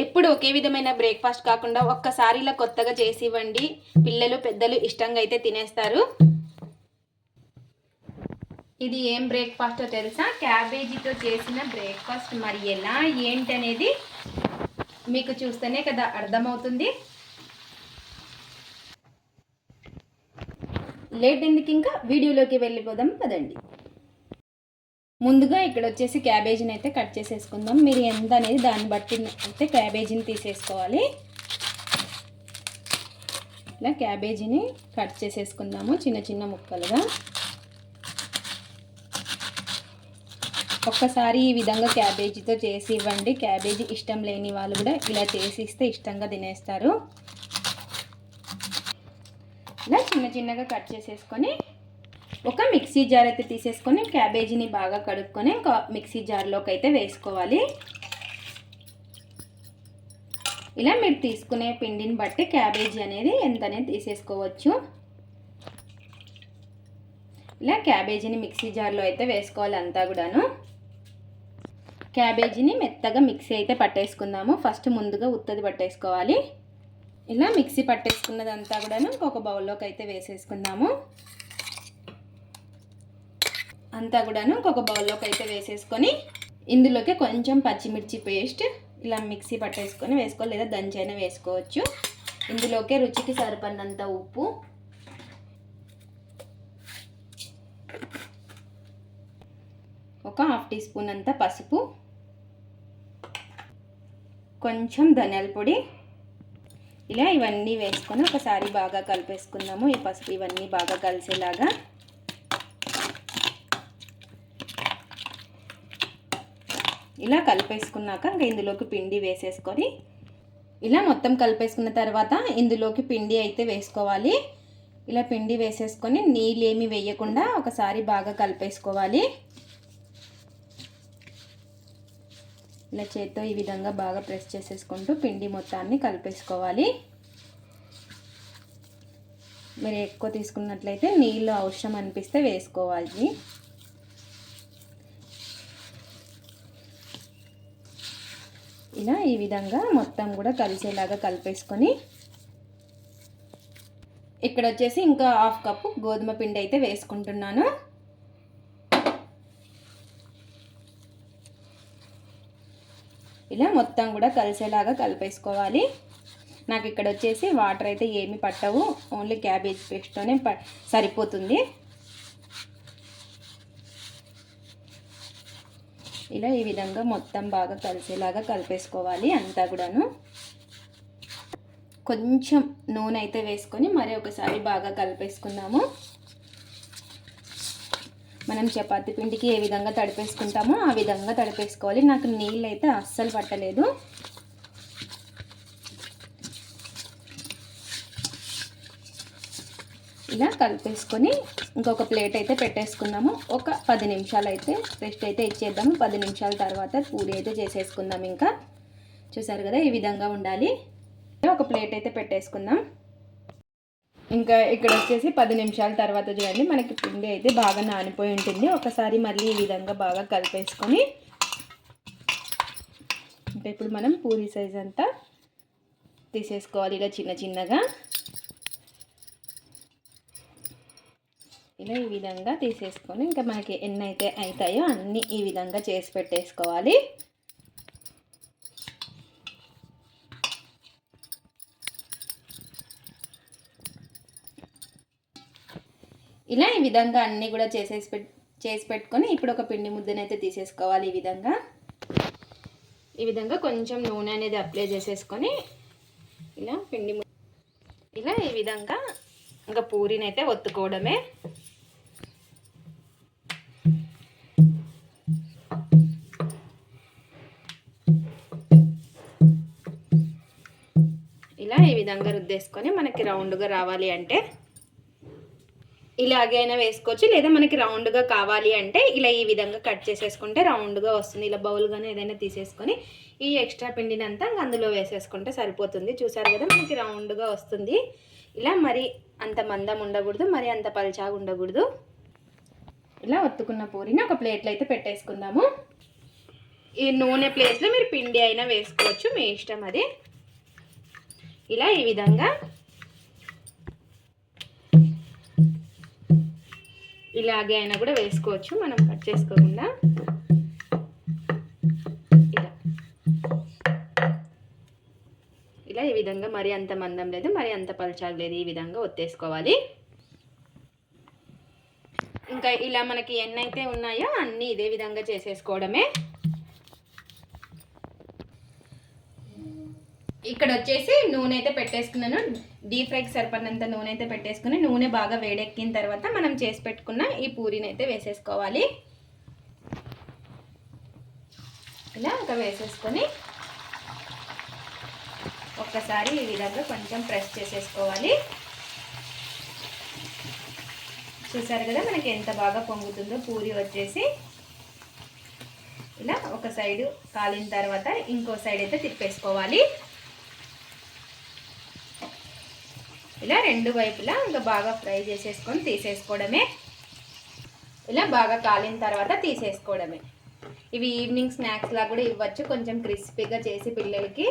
ఎప్పుడు ఒకే విధమైన బ్రేక్ఫాస్ట్ కాకుండా ఒక్కసారి ఇలా కొత్తగా చేసి ఇవ్వండి పిల్లలు పెద్దలు ఇష్టంగా అయితే తినేస్తారు. ఇది ఏం బ్రేక్ఫాస్టో తెలుసా? క్యాబేజీతో చేసిన బ్రేక్ఫాస్ట్ మరి ఎలా? ఏంటి అనేది మీకు చూస్తేనే కదా అర్థమవుతుంది. లేట్ ఎందుకు ఇంకా? వీడియోలోకి వెళ్ళిపోదాం పదండి. ముందుగా ఇక్కడ వచ్చేసి క్యాబేజీని అయితే కట్ చేసేసుకుందాం. మీరు ఎంత అనేది దాన్ని బట్టి అయితే క్యాబేజీని తీసేసుకోవాలి. ఇలా క్యాబేజీని కట్ చేసేసుకుందాము చిన్న చిన్న ముక్కలుగా. ఒక్కసారి ఈ విధంగా క్యాబేజీతో చేసి ఇవ్వండి. క్యాబేజీ ఇష్టం లేని వాళ్ళు కూడా ఇలా చేసి ఇస్తే ఇష్టంగా తినేస్తారు. ఇలా చిన్న చిన్నగా కట్ చేసేసుకొని ఒక మిక్సీ జార్ అయితే తీసేసుకొని క్యాబేజీని బాగా కడుక్కొని ఒక మిక్సీ జార్లోకి అయితే వేసుకోవాలి. ఇలా మీరు తీసుకునే పిండిని బట్టి క్యాబేజీ అనేది ఎంత అనేది తీసేసుకోవచ్చు. ఇలా క్యాబేజీని మిక్సీ జార్లో అయితే వేసుకోవాలి అంతా కూడాను. క్యాబేజీని మెత్తగా మిక్సీ అయితే పట్టేసుకుందాము. ఫస్ట్ ముందుగా ఉత్తది పట్టేసుకోవాలి. ఇలా మిక్సీ పట్టేసుకున్నదంతా కూడాను ఒక బౌల్లోకి అయితే వేసేసుకుందాము. అంతా కూడాను ఒక బౌల్లోకి అయితే వేసేసుకొని ఇందులోకి కొంచెం పచ్చిమిర్చి పేస్ట్ ఇలా మిక్సీ పట్టేసుకొని వేసుకోవాలి లేదా దంచైనా వేసుకోవచ్చు. ఇందులోకే రుచికి సరిపడినంత ఉప్పు. ఒక హాఫ్ టీ స్పూన్ అంత పసుపు. కొంచెం ధనియాల పొడి. ఇలా ఇవన్నీ వేసుకొని ఒకసారి బాగా కలిపేసుకుందాము. ఈ పసుపు ఇవన్నీ బాగా కలిసేలాగా. ఇలా కలిపేసుకున్నాక ఇంకా ఇందులోకి పిండి వేసేసుకొని ఇలా మొత్తం కలిపేసుకున్న తర్వాత ఇందులోకి పిండి అయితే వేసుకోవాలి. ఇలా పిండి వేసేసుకొని నీళ్ళు ఏమి వేయకుండా ఒకసారి బాగా కలిపేసుకోవాలి. ఇలా చేత్తో ఈ విధంగా బాగా ప్రెస్ చేసేసుకుంటూ పిండి మొత్తాన్ని కలిపేసుకోవాలి. మీరు ఎక్కువ తీసుకున్నట్లయితే నీళ్ళు అవసరం అనిపిస్తే వేసుకోవాలి. ఇలా ఈ విధంగా మొత్తం కూడా కలిసేలాగా కలిపేసుకొని ఇక్కడ వచ్చేసి ఇంకా హాఫ్ కప్పు గోధుమ పిండి అయితే వేసుకుంటున్నాను. ఇలా మొత్తం కూడా కలిసేలాగా కలిపేసుకోవాలి. నాకు ఇక్కడ వచ్చేసి వాటర్ అయితే ఏమి పట్టవు. ఓన్లీ క్యాబేజ్ పేస్ట్తోనే ప సరిపోతుంది. ఇలా ఈ విధంగా మొత్తం బాగా కలిసేలాగా కలిపేసుకోవాలి అంతా కూడాను. కొంచెం నూనె అయితే వేసుకొని మరీ ఒకసారి బాగా కలిపేసుకుందాము. మనం చపాతి పిండికి ఏ విధంగా తడిపేసుకుంటామో ఆ విధంగా తడిపేసుకోవాలి. నాకు నీళ్ళు అయితే అస్సలు పట్టలేదు. ఇలా కలిపేసుకొని ఇంకొక ప్లేట్ అయితే పెట్టేసుకున్నాము ఒక పది నిమిషాలు అయితే రెస్ట్ అయితే ఇచ్చేద్దాము. పది నిమిషాల తర్వాత పూరి అయితే చేసేసుకుందాం ఇంకా. చూసారు కదా ఈ విధంగా ఉండాలి. ఒక ప్లేట్ అయితే పెట్టేసుకుందాం. ఇంకా ఇక్కడ వచ్చేసి పది నిమిషాల తర్వాత చూడండి మనకి పిండి అయితే బాగా నానిపోయి ఉంటుంది. ఒకసారి మళ్ళీ ఈ విధంగా బాగా కలిపేసుకొని అంటే ఇప్పుడు మనం పూరి సైజ్ అంతా తీసేసుకోవాలి. ఇలా చిన్న చిన్నగా. ఇలా ఈ విధంగా తీసేసుకొని ఇంకా మనకి ఎన్ని అయితే అవుతాయో అన్నీ ఈ విధంగా చేసి పెట్టేసుకోవాలి. ఇలా ఈ విధంగా అన్నీ కూడా చేసేసి పెట్ చేసి పెట్టుకొని ఇప్పుడు ఒక పిండి ముద్దనైతే తీసేసుకోవాలి ఈ విధంగా. ఈ విధంగా కొంచెం నూనె అనేది అప్లై చేసేసుకొని ఇలా పిండి ఇలా ఈ విధంగా ఇంకా పూరినైతే ఒత్తుకోవడమే. విధంగా రుద్దేసుకొని మనకి రౌండ్గా రావాలి అంటే ఇలాగైనా వేసుకోవచ్చు. లేదా మనకి రౌండ్గా కావాలి అంటే ఇలా ఈ విధంగా కట్ చేసేసుకుంటే రౌండ్గా వస్తుంది. ఇలా బౌల్గానే ఏదైనా తీసేసుకొని ఈ ఎక్స్ట్రా పిండిని అంతా అందులో వేసేసుకుంటే సరిపోతుంది. చూసారు కదా మనకి రౌండ్గా వస్తుంది. ఇలా మరి అంత మందం ఉండకూడదు మరి అంత పల్చాగా ఉండకూడదు. ఇలా ఒత్తుకున్న పూరిని ఒక ప్లేట్లో అయితే పెట్టేసుకుందాము. ఈ నూనె ప్లేస్లో మీరు పిండి అయినా వేసుకోవచ్చు మీ ఇష్టం అది. ఇలా ఈ విధంగా ఇలాగే అయినా కూడా వేసుకోవచ్చు. మనం కట్ చేసుకోకుండా ఇలా. ఇలా ఈ విధంగా మరి అంత మందం లేదు మరి అంత పలచాలు లేదు. ఈ విధంగా ఒత్తేసుకోవాలి. ఇంకా ఇలా మనకి ఎన్నైతే ఉన్నాయో అన్నీ ఇదే విధంగా చేసేసుకోవడమే. ఇక్కడ వచ్చేసి నూనె అయితే పెట్టేసుకున్నాను. డీప్ ఫ్రైకి సరిపడినంత నూనె అయితే పెట్టేసుకుని నూనె బాగా వేడెక్కిన తర్వాత మనం చేసి పెట్టుకున్న ఈ పూరీని అయితే వేసేసుకోవాలి. ఇలా ఒక వేసేసుకొని ఒక్కసారి ఈ విధంగా కొంచెం ప్రెస్ చేసేసుకోవాలి. చూసారు కదా మనకి ఎంత బాగా పొంగుతుందో పూరి వచ్చేసి. ఇలా ఒక సైడు కాలిన తర్వాత ఇంకో సైడ్ అయితే తిప్పేసుకోవాలి. ఇలా రెండు వైపులా ఇంకా బాగా ఫ్రై చేసేసుకొని తీసేసుకోవడమే. ఇలా బాగా కాలిన తర్వాత తీసేసుకోవడమే. ఇవి ఈవినింగ్ స్నాక్స్ లా కూడా ఇవ్వచ్చు. కొంచెం క్రిస్పీగా చేసి పిల్లలకి.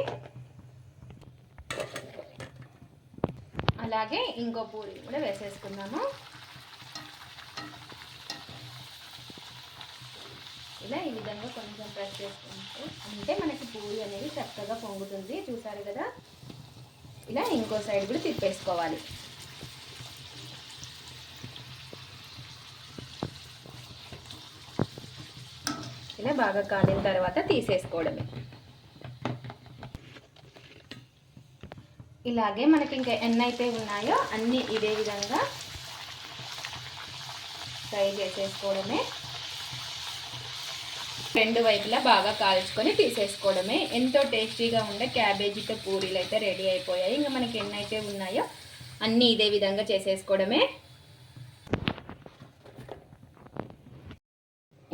అలాగే ఇంకో పూరి కూడా వేసేసుకుందాము. ఇలా ఈ విధంగా కొంచెం ప్రెస్ చేసుకుంటూ. అంటే మనకి పూరి అనేది చక్కగా పొంగుతుంది. చూసారు కదా? ఇలా ఇంకో సైడ్ కూడా తిప్పేసుకోవాలి. ఇలా బాగా కాలిన తర్వాత తీసేసుకోవడమే. ఇలాగే మనకి ఇంకా ఎన్నైతే ఉన్నాయో అన్నీ ఇదే విధంగా ఫ్రై చేసేసుకోవడమే. రెండు వైపులా బాగా కాల్చుకొని తీసేసుకోవడమే. ఎంతో టేస్టీగా ఉండే క్యాబేజీతో పూరీలు అయితే రెడీ అయిపోయాయి. ఇంకా మనకి ఎన్ని అయితే ఉన్నాయో అన్నీ ఇదే విధంగా చేసేసుకోవడమే.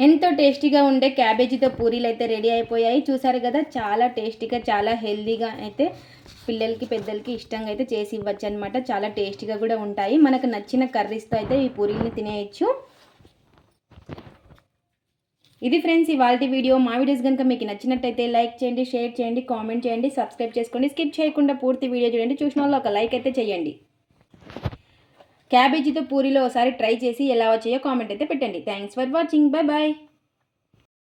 ఎంతో టేస్టీగా ఉండే క్యాబేజీతో పూరీలు అయితే రెడీ అయిపోయాయి. చూసారు కదా చాలా టేస్టీగా చాలా హెల్దీగా అయితే పిల్లలకి పెద్దలకి ఇష్టంగా అయితే చేసి ఇవ్వచ్చు అనమాట చాలా టేస్టీగా కూడా ఉంటాయి. మనకు నచ్చిన కర్రీస్తో అయితే ఈ పూరీని తినేయచ్చు. ఇది ఫ్రెండ్స్ ఇవాళ వీడియో. మా వీడియోస్ కనుక మీకు నచ్చినట్టయితే లైక్ చేయండి షేర్ చేయండి కామెంట్ చేయండి సబ్స్క్రైబ్ చేసుకోండి. స్కిప్ చేయకుండా పూర్తి వీడియో చూడండి. చూసిన వాళ్ళు ఒక లైక్ అయితే చేయండి. క్యాబేజీతో పూరీలో ఒకసారి ట్రై చేసి ఎలా వచ్చాయో కామెంట్ అయితే పెట్టండి. Thanks for watching. Bye bye